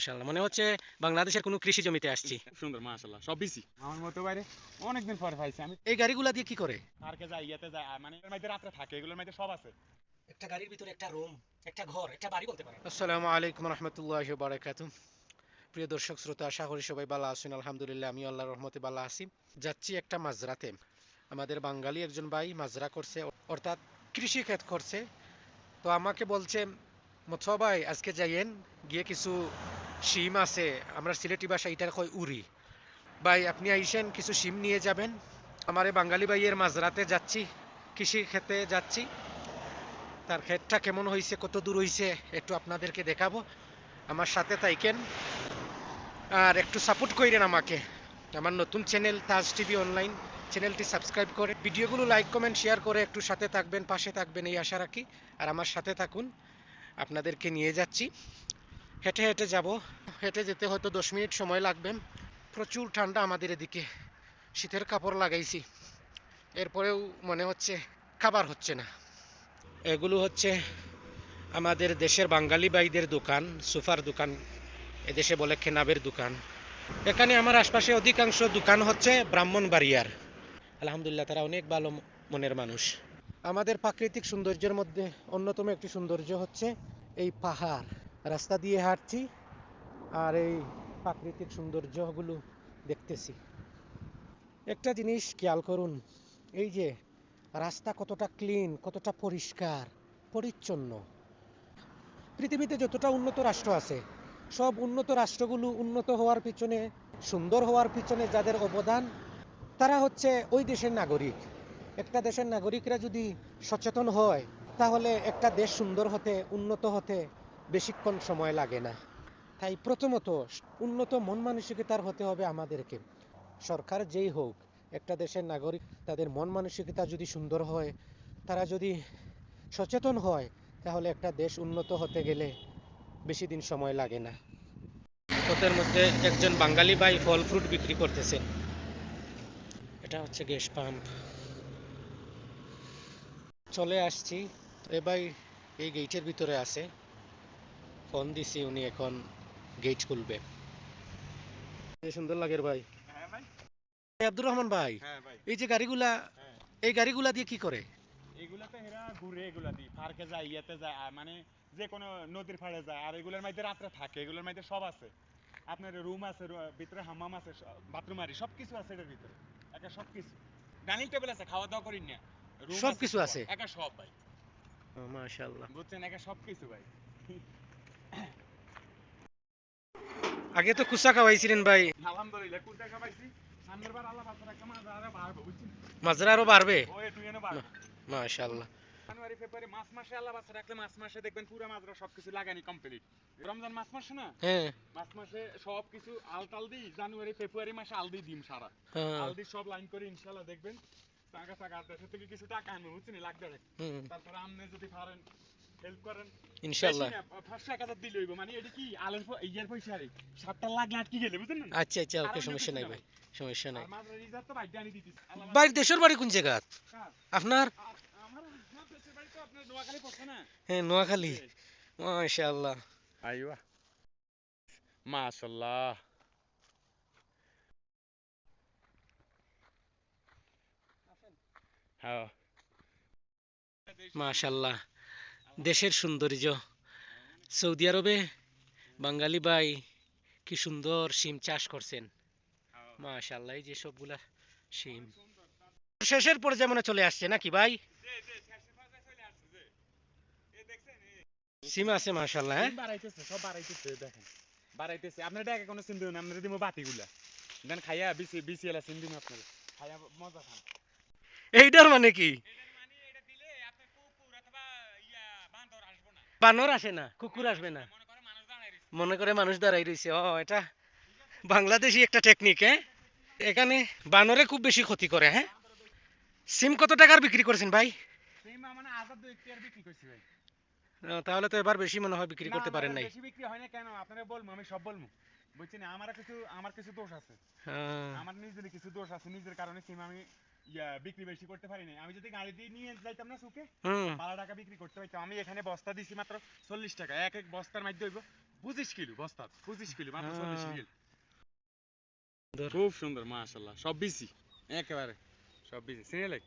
মাশাআল্লাহ। মনে হচ্ছে বাংলাদেশের কোনো কৃষি জমিতে আসছি। সুন্দর মাশাআল্লাহ। সব বিসি। আমার মতো বাইরে অনেকদিন পরে পাইছি। আমি এই গাড়িগুলা দিয়ে কি করে? পার্কে যাই ইয়াতে যাই মানে এর মধ্যে রাত্রে থাকে এগুলোর মধ্যে সব আছে। একটা গাড়ির ভিতরে একটা রুম একটা ঘর একটা বাড়ি বলতে পারেন। আসসালামু আলাইকুম রহমতুল্লাহ বারাকাতু প্রিয় দর্শক শ্রোতা আশা করি সবাই ভালো আছেন। আলহামদুলিল্লাহ আমি আল্লাহর রহমতে ভালো আছি। যাচ্ছি একটা মাজরাতে আমাদের বাঙালি একজন ভাই মাজরা করছে অর্থাৎ কৃষি ক্ষেত করছে। তো আমাকে বলছে ভাই আজকে যাইয়েন, গিয়ে কিছু শিম আছে, আমরা সিলেটি ভাষা এটার কয় উড়ি। ভাই, আপনি আইসেন, কিছু শিম নিয়ে যাবেন। আমার বাঙালি ভাইয়ের মাজরাতে যাচ্ছি, কৃষি ক্ষেতে যাচ্ছি। তার ক্ষেতটা কেমন হয়েছে কত দূর হয়েছে একটু আপনাদেরকে দেখাবো। আমার সাথে থাইকেন। আর একটু সাপোর্ট করেন আমাকে। আমার নতুন চ্যানেল তাজ টিভি অনলাইন চ্যানেলটি সাবস্ক্রাইব করে। ভিডিওগুলো লাইক কমেন্ট শেয়ার করে একটু সাথে থাকবেন, পাশে থাকবেন, এই আশা রাখি। আর আমার সাথে থাকুন। আপনাদেরকে নিয়ে যাচ্ছি। হেঁটে হেঁটে যাব। হেঁটে যেতে হয়তো দশ মিনিট সময় লাগবে। প্রচুর ঠান্ডা আমাদের এদিকে। শীতের কাপড় লাগাইছি। এরপরেও মনে হচ্ছে খাবার হচ্ছে না। এগুলো হচ্ছে আমাদের দেশের বাঙালি ভাইদের দোকান, সুফার দোকান, এদেশে বলে খেনাবের দোকান। এখানে আমার আশপাশে অধিকাংশ দোকান হচ্ছে ব্রাহ্মণ ব্রাহ্মণবাড়িয়ার। আলহামদুলিল্লাহ, তারা অনেক ভালো মনের মানুষ। আমাদের প্রাকৃতিক সৌন্দর্যের মধ্যে অন্যতম একটি সৌন্দর্য হচ্ছে এই পাহাড়। রাস্তা দিয়ে হাঁটছি আর এই প্রাকৃতিক সৌন্দর্যগুলো দেখতেছি। একটা জিনিস খেয়াল করুন, এই যে রাস্তা কতটা ক্লিন কতটা পরিষ্কার, পরিচ্ছন্ন। পৃথিবীতে যতটা উন্নত রাষ্ট্র আছে, সব উন্নত রাষ্ট্রগুলো উন্নত হওয়ার পিছনে, সুন্দর হওয়ার পিছনে যাদের অবদান, তারা হচ্ছে ওই দেশের নাগরিক। একটা দেশের নাগরিকরা যদি সচেতন হয় তাহলে একটা দেশ সুন্দর হতে, উন্নত হতে বেশিক্ষণ সময় লাগে না। তাই প্রথমত উন্নত মন মানসিকতার হতে হবে আমাদেরকে। সরকার যেই হোক, একটা দেশের নাগরিক, তাদের মন মানসিকতা যদি সুন্দর হয়, তারা যদি সচেতন হয়, তাহলে একটা দেশ উন্নত হতে গেলে বেশি দিন সময় লাগে না। পথের মধ্যে একজন বাঙালি ভাই ফল ফ্রুট বিক্রি করতেছেন এটা হচ্ছে গ্যাস পাম্প। চলে আসছি। এ ভাই এই গেটের ভিতরে আছে। ফোন দিছি উনি এখন গেট খুলবে। সুন্দর ভাই। হ্যাঁ ভাই। আব্দুর রহমান ভাই হ্যাঁ এই যে গাড়িগুলা হ্যাঁ। এই গাড়িগুলা দিয়ে কি করে? এগুলাতে হেরা ঘুরে এগুলা দি পার্কে যায় ইয়াতে যায় মানে যে কোনো নদীর পাড়ে যায়। আর এগুলোর মধ্যে রাত্রে থাকে এগুলোর মধ্যে সব আছে। আপনার রুম আছে ভিতরে হাম্মাম আছে বাথরুম আরি সব কিছু আছে এটার ভিতরে। একা সব কিছু ডাইনিং টেবিল আছে খাওয়া দাওয়া করি না। সবকিছু সব। আছে? একা সব ভাই। মাশাআল্লাহ। বুঝছেন একা সব কিছু ভাই। আগে তো কুসা খাওয়াইছিলেন ভাই। আলহামদুলিল্লাহ কোনটা খাবাইছি সামনের বার আল্লাহ পাত্র একটা মাছ আরে বাড়বো বুঝছেন? মাজরা আরও বাড়বে? ও একটু এনে বাড়বো। মাশাআল্লাহ। জানুয়ারি ফেব্রুয়ারি মাস মাসে আল্লাহ বাচ্চা রাখলে মাস মাসে দেখবেন পুরো মাছরা সবকিছু লাগানি কমপ্লিট রমজান মাস মাসে না? হ্যাঁ। মাস মাসে সব কিছু আল দিই জানুয়ারি ফেব্রুয়ারি মাসে আল দিই ডিম সারা। হ্যাঁ, আল দিই সব লাইন করে ইনশাল্লাহ দেখবেন। টাকা টাকা থেকে কিছু টাকা আনব বুঝছেন? লাগবে তারপরে আপনি যদি পারেন হেল্প করেন। ইনশাআল্লাহ। বেশি না, পাঁচশো এক হাজার দিলে হইবো। মানে এটা কি আলের ইয়ার পয়সা রে সাতটা লাগলে আটকে গেলে বুঝলেন না? আচ্ছা আচ্ছা ওকে সমস্যা নাই ভাই সমস্যা নাই। ভাই দেশের বাড়ি কোন জায়গা? আপনার? আ- আমার আমার দেশের বাড়ি হ্যাঁ। মাশাল্লাহ দেশের সৌন্দর্য। সৌদি আরবে বাঙালি ভাই কি সুন্দর সিম চাষ করছেন। মাশাল্লাহ এই যে সবগুলা সিম শেষের পর্যায়ে মনে চলে আসছে নাকি ভাই? সিম আছে মাশাল্লাহ হ্যাঁ? সব বাড়াইতেছে দেখেন। বাড়াইতেছে। আপনার ডাকে কোনো সিম দিবেন আপনার দিব বাতিগুলা। দেন খাইয়া বিসি বিসিএল সিম দিন আপনারা। খাইয়া মজা খান। এইটার মানে কি? বানর আসে না কুকুর আসবে না। মনে করে মানুষ দাঁড়াই রয়েছে ও এটা বাংলাদেশি একটা টেকনিক হ্যাঁ? এখানে বানরে খুব বেশি ক্ষতি করে হ্যাঁ? সিম কত টাকার বিক্রি করছেন ভাই? তাহলে তো এবার বেশি মনে হয় বিক্রি করতে পারেন নাই। বেশি বিক্রি হয় না কেন? আপনারা বলব আমি সব বলব। বুঝছেন আমার কিছু আমার কিছু দোষ আছে। হ্যাঁ, আমার নিজের কিছু দোষ আছে নিজের কারণে সিম আমি ইয়া বিক্রি বেশি করতে পারি না আমি যদি গাড়ি দিয়ে নিয়ে যাইতাম না সুকে বারো টাকা বিক্রি করতে পারতাম। আমি এখানে বস্তা দিছি মাত্র চল্লিশ টাকা। এক এক বস্তার মধ্যে হইব পঁচিশ কিলো বস্তা পঁচিশ কিলো মাত্র। চল্লিশ কিলো। খুব সুন্দর মাশাল্লাহ সব বিসি একেবারে সব বিসি সিরিয়ালে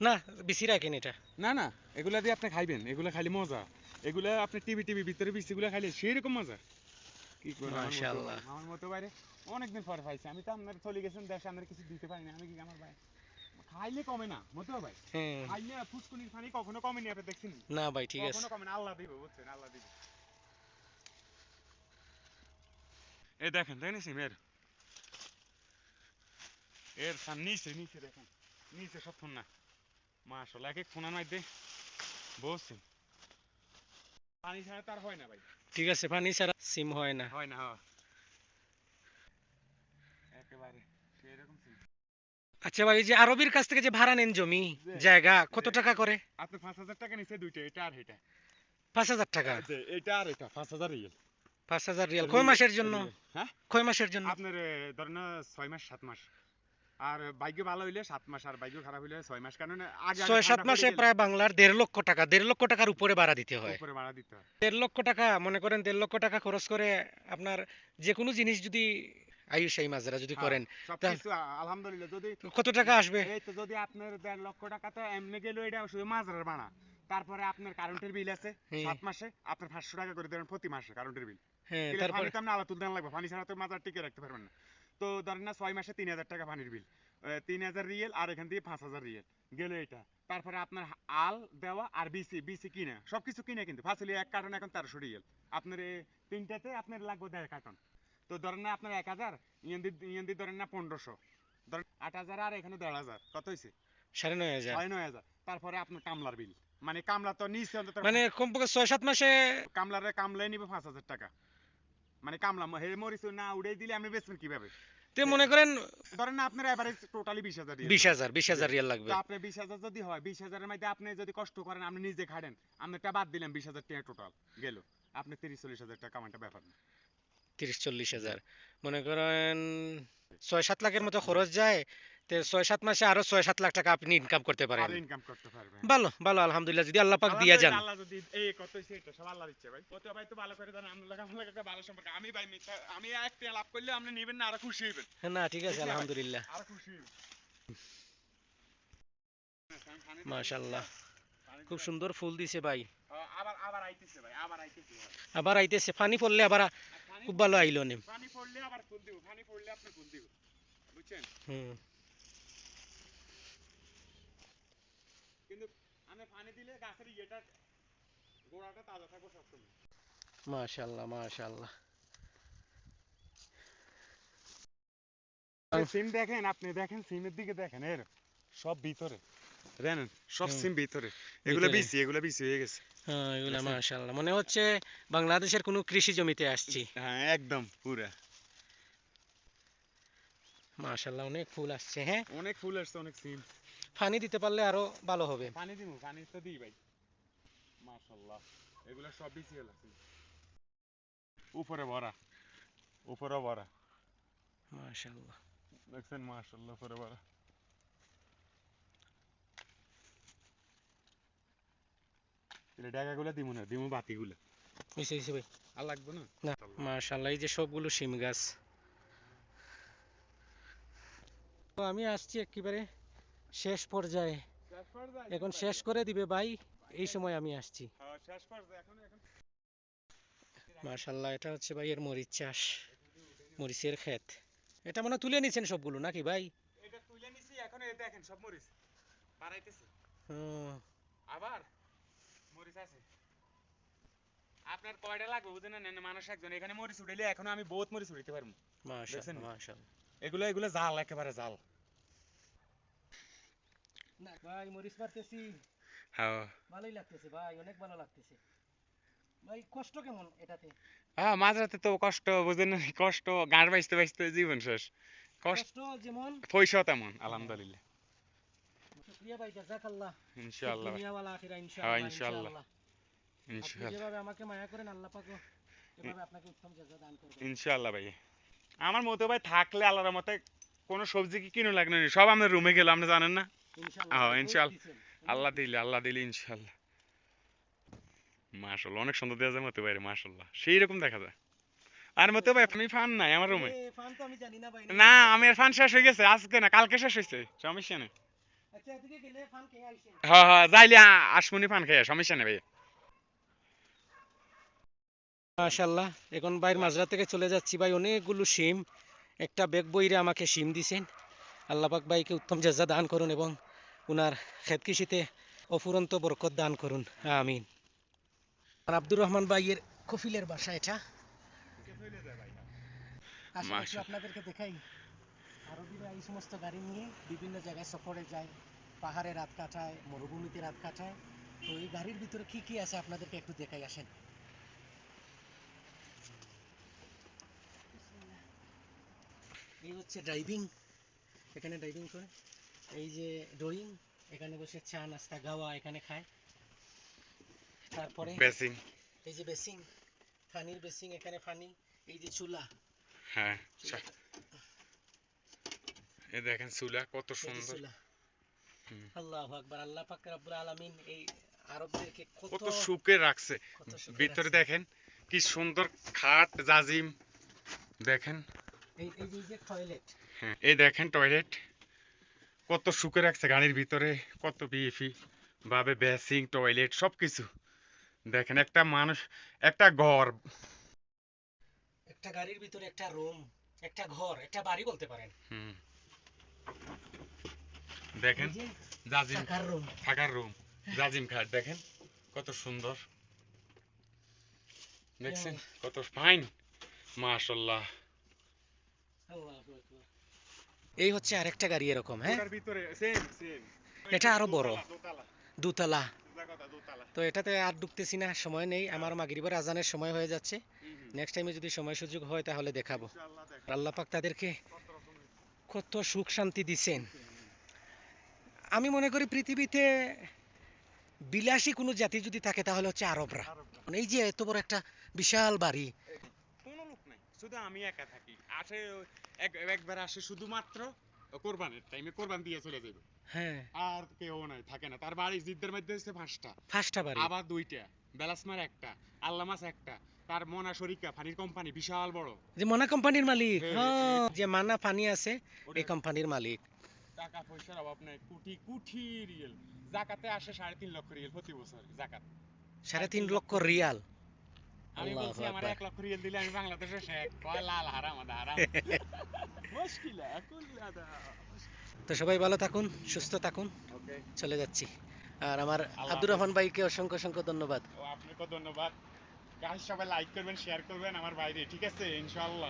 না বেশি রাখেন এটা। না না এগুলা দিয়ে আপনি খাইবেন। এগুলা খাইলে মজা। এগুলা আপনি টিভি টিভি ভিতরে বিসিগুলা খাইলে সেরকম মজা। কি করব মতো আমার মতো বাইরে অনেকদিন পরে পাইছি আমি তো আপনার চলে গেছেন দেশে আপনার কিছু দিতে পারি না। আমি কি আমার ভাই খাইলে কমে না মতো ভাই? হ্যাঁ। খাইলে ফুসকুনির পানি কখনো কমেনি আপনি দেখছেন? না ভাই ঠিক আছে কখনো কমে না আল্লাহ দিবে বুঝছেন আল্লাহ দিবে। এই দেখেন তাই এর। এর সাম নিচে নিচে দেখেন। নিচে সব না মাশাআল্লাহ এক এক ফোনার মধ্যে বসছেন পানি ছাড়া তার হয় না ভাই। ঠিক আছে পানি ছাড়া সিম হয় না। হয় না হয় একেবারে সেরকম সিম আচ্ছা ভাই যে আরবির কাছ থেকে যে ভাড়া নেন জমি জায়গা কত টাকা করে? আপনি পাঁচ হাজার টাকা নিচে দুইটা এটা আর এটা। পাঁচ হাজার টাকা? এটা আর এটা পাঁচ হাজার রিয়েল। পাঁচ হাজার রিয়াল। কয় মাসের জন্য? হ্যাঁ? কয় মাসের জন্য? আপনার ধরেন না ছয় মাস সাত মাস। আর ভাগ্য ভালো হইলে সাত মাস আর ভাগ্য খারাপ হইলে ছয় মাস। কারণ আগে আগে ছয় সাত ঠান্ডা মাসে প্রায় বাংলার দেড় লক্ষ টাকা দেড় লক্ষ টাকার উপরে ভাড়া দিতে হয়। উপরে ভাড়া দিতে হয়। দেড় লক্ষ টাকা মনে করেন দেড় লক্ষ টাকা খরচ করে আপনার যে কোনো জিনিস যদি আয়ুষ এই মাজরা যদি হ্যাঁ, করেন। আলহামদুলিল্লাহ যদি কত টাকা আসবে? এই তো যদি আপনার দেড় লক্ষ টাকা তো এমনি গেল এটা শুধু মাজরার বানা তারপরে আপনার কারেন্টের বিল আছে সাত মাসে আপনার পাঁচশো টাকা করে দেবেন প্রতি মাসে কারেন্টের বিল হ্যাঁ তারপরে আপনি আলাদা তুলতে লাগবে পানি ছাড়া তো মাজার টিকে রাখতে পারবেন না। তো ধরেন না ছয় মাসে তিন হাজার টাকা পানির বিল তিন হাজার রিয়েল আর এখান থেকে পাঁচ হাজার রিয়েল। গেল এটা। তারপরে আপনার আল দেওয়া আর বিসি বিসি কিনা সবকিছু কিনে কিন্তু। ফাসলি এক কার্টন এখন তেরোশো রিয়েল। আপনার তিনটাতে আপনার লাগবে দেড় কার্টন তো ধরেন না আপনার এক হাজার ইয়েন্দি ইয়েন্দি ধরেন না পনেরোশো। ধরেন আট হাজার আর এখানে দেড় হাজার। কত হয়েছে সাড়ে নয় হাজার। ছয় নয় হাজার। তারপরে আপনার কামলার বিল। মানে কামলা তো নিচে অন্তত মানে কমপক্ষে ছয় সাত মাসে কামলারে কামলাই নিবে পাঁচ হাজার টাকা। মানে কামলা হে মরিচ না উড়াই দিলে আপনি বেচবেন কীভাবে? তে মনে করেন ধরেন না আপনার এভারেজ টোটালি বিশ হাজার বিশ হাজার বিশ হাজার রিয়াল লাগবে। তো বিশ হাজার যদি হয় বিশ হাজারের মধ্যে আপনি যদি কষ্ট করেন আপনি নিজে খাটেন আপনারটা বাদ বিশ হাজার টাকা টোটাল গেল। আপনি তিরিশ চল্লিশ হাজার টাকা কামাইটা ব্যাপার না। তিরিশ চল্লিশ হাজার। মনে করেন ছয় সাত লাখের মতো খরচ যায় তো ছয় সাত মাসে আরও ছয় সাত লাখ টাকা আপনি ইনকাম করতে পারেন। ভালো ভালো আলহামদুলিল্লাহ। যদি আল্লাহ পাক দিয়া যান। না ঠিক আছে আলহামদুলিল্লাহ। মাশাআল্লাহ। খুব সুন্দর ফুল দিছে ভাই। আবার আবার আইতেছে ভাই আবার আইতেছে আবার আইতেছে পানি পড়লে আবার খুব ভালো আইলো নে পানি পড়লে আবার ফুল দিব পানি পড়লে আপনি ফুল দিব বুঝছেন? হুম। কিন্তু আমি পানি দিলে গাছের ইয়েটা গোড়াটা তাজা থাকবে সবসময়। মাশাআল্লাহ মাশাআল্লাহ সিম দেখেন আপনি দেখেন সিমের দিকে দেখেন এর সব ভিতরে। জানেন? সব সিম ভিতরে। এগুলো বিসি এগুলো বিসি হয়ে গেছে। হ্যাঁ এগুলা দেখছেন? মাশাআল্লাহ। মনে হচ্ছে বাংলাদেশের কোনো কৃষি জমিতে আসছি। হ্যাঁ একদম পুরা। মাশাআল্লাহ অনেক ফুল আসছে হ্যাঁ? অনেক ফুল আসছে অনেক সিম। পানি দিতে পারলে আরও ভালো হবে। পানি দিব পানি তো দিই ভাই। মাশাআল্লাহ এগুলো সব বিসি হলো উপরে ভরা উপরে ভরা। মাশাআল্লাহ। দেখছেন মাশাআল্লাহ উপরে ভরা। এটা ডাগাগুলো দিমু না দিমু বাতিগুলো। হইছে হইছে ভাই। আর লাগবে না? না। মাশাআল্লাহ এই যে সবগুলো শিম গাছ। তো আমি আসছি একেবারে শেষ পর্যায়ে। এখন শেষ করে দিবে ভাই এই সময় আমি আসছি। হ্যাঁ শেষ পর্যায়ে এখন এখন। মাশাআল্লাহ এটা হচ্ছে ভাই এর মরিচ চাষ মরিচের ক্ষেত। এটা মনে তুলে নিছেন সবগুলো নাকি ভাই? এটা তুলে নিছি এখন এই দেখেন সব মরিচ। বাড়াইতেছে। হুম, আবার? মরিচ আছে। আপনার কয়টা লাগবে বুঝেন না? মানুষ একজন। এখানে মরিচ উঠাইলে এখনও আমি বহুত মরিচ উঠাইতে পারব। মাশাআল্লাহ মাশাআল্লাহ এগুলো এগুলো জাল একেবারে জাল। না ভাই মরিচ পারতেছি হ্যাঁ। ভালোই লাগতেছে ভাই অনেক ভালো লাগতেছে। ভাই কষ্ট কেমন এটাতে? হ্যাঁ মাঝরাতে তো কষ্ট বুঝেন কষ্ট গাঁট বাইতে বাইতে জীবন শেষ। কষ্ট যেমন। পয়সাও তেমন আলহামদুলিল্লাহ। শুকরিয়া ভাই জাযাকাল্লাহ। ইনশাআল্লাহ। দুনিয়া ওয়াল আখিরা হ্যাঁ, ইনশাআল্লাহ। ইনশাআল্লাহ। ইনশাআল্লাহ। যেভাবে আমাকে মায়া করেন আল্লাহ পাকও এভাবে আপনাকে উত্তম জাযা দান করবেন ইনশাআল্লাহ ভাই। আমার মতো ভাই থাকলে আল্লাহর মতে কোনো সবজি কি কিনো লাগবে না। সব আমরা রুমে গেলাম আপনি জানেন না? ইনশাআল্লাহ। ইনশাআল্লাহ। আল্লাহ দিলে আল্লাহ দিলে ইনশাআল্লাহ। মাশাআল্লাহ অনেক সুন্দর দেখা যায় মতে বাইরে মাশাআল্লাহ। সেই রকম দেখা যায়। আর মতে ভাই আমি ফান নাই আমার রুমে ফান তো আমি জানি না ভাই। না আমার ফান শেষ হয়ে গেছে। আজকে না কালকে শেষ হয়েছে। সমস্যা নেই। আচ্ছা এদিকে গেলে ফান কে আইছেন হ্যাঁ হ্যাঁ যাইলে আ- আসমুনি খাই সমস্যা নেই ভাই। মাশাল্লাহ এখন বাইর মাঝরা থেকে চলে যাচ্ছি ভাই অনেকগুলো শিম একটা ব্যাগ বইরে আমাকে শিম দিছেন। আল্লাপাক ভাইকে উত্তম জাজা দান করুন এবং উনার খেত কৃষিতে অফুরন্ত বরকত দান করুন আমিন। আব্দুর রহমান ভাইয়ের কফিলের বাসা এটা। আপনাদেরকে দেখাই। আরবিরা এই সমস্ত গাড়ি নিয়ে বিভিন্ন জায়গায় সফরে যায় পাহাড়ে রাত কাটায় মরুভূমিতে রাত কাটায়। তো এই গাড়ির ভিতরে কি কি আছে আপনাদেরকে একটু দেখাই আসেন। এই হচ্ছে ড্রাইভিং এখানে ড্রাইভিং করে। এই যে ড্রয়িং এখানে বসে চা নাস্তা গাওয়া এখানে খায়। তারপরে বেসিং এই যে বেসিং ফানির বেসিং এখানে ফানি। এই যে চুলা। হ্যাঁ দেখেন চুলা কত সুন্দর। আল্লাহু আকবার আল্লাহ পাক রব্বুল আলামিন এই আরবদেরকে কত কত সুখে রাখছে। ভিতরে দেখেন কি সুন্দর খাট জাজিম। দেখেন। এই এই যে- টয়লেট হ্যাঁ এই দেখেন টয়লেট কত সুখে রাখছে গাড়ির ভিতরে কত বিএফি ভাবে বেসিং টয়লেট সব কিছু দেখেন একটা মানুষ একটা ঘর। একটা গাড়ির ভিতরে একটা রুম একটা ঘর একটা বাড়ি বলতে পারেন। হুম। দেখেন জাজিম থাকার রুম থাকার রুম জাজিম খাট দেখেন কত সুন্দর। দেখছেন? কত ফাইন মাশাল্লাহ এই হচ্ছে আরেকটা গাড়ি এরকম হ্যাঁ? এটা আরও বড়। দোতলা তো এটাতে আর ঢুকতেছি না সময় নেই। আমার মাগরিবের আজানের সময় হয়ে যাচ্ছে। নেক্সট টাইমে যদি সময় সুযোগ হয় তাহলে দেখাবো। আল্লাহ পাক তাদেরকে কত সুখ শান্তি দিছেন। আমি মনে করি পৃথিবীতে বিলাসী কোনো জাতি যদি থাকে তাহলে হচ্ছে আরবরা। আরবরা। এই যে এত বড় একটা বিশাল বাড়ি। কোনো লোক নাই শুধু আমি একা থাকি। আসে এক- একবার আসে শুধুমাত্র কোরবানের টাইমে কোরবান দিয়ে চলে যাবে হ্যাঁ। আর কেউ নাই থাকে না। তার বাড়ি জিদ্দের মধ্যে হচ্ছে পাঁচটা। ফার্স্টটা বাড়ি। আবার দুইটা বেলাসমার একটা আল্লামাস একটা। তার মনা শরিকা ফানির কোম্পানি বিশাল বড়। যে মনা কোম্পানির মালিক হ্যাঁ, হ্যাঁ, যে মানা পানি আছে এই কোম্পানির মালিক। টাকা পয়সার অভাব নাই কোটি কোটি রিয়েল। জাকাতে আসে সাড়ে তিন লক্ষ রিয়েল প্রতি বছর জাকাত। সাড়ে তিন লক্ষ রিয়াল। আমি বলছি আমার এক লক্ষ রিয়েল দিলে আমি বাংলাদেশে শেখ। কয় লাল হারাম আদা হারাম। মুশকিলা তো সবাই ভালো থাকুন সুস্থ থাকুন। চলে যাচ্ছি। আর আমার আব্দুর রহমান ভাইকে অসংখ্য অসংখ্য ধন্যবাদ। আপনাকে ধন্যবাদ। গাইস সবাই লাইক করবেন শেয়ার করবেন আমার বাইরে ঠিক আছে? ইনশাআল্লাহ।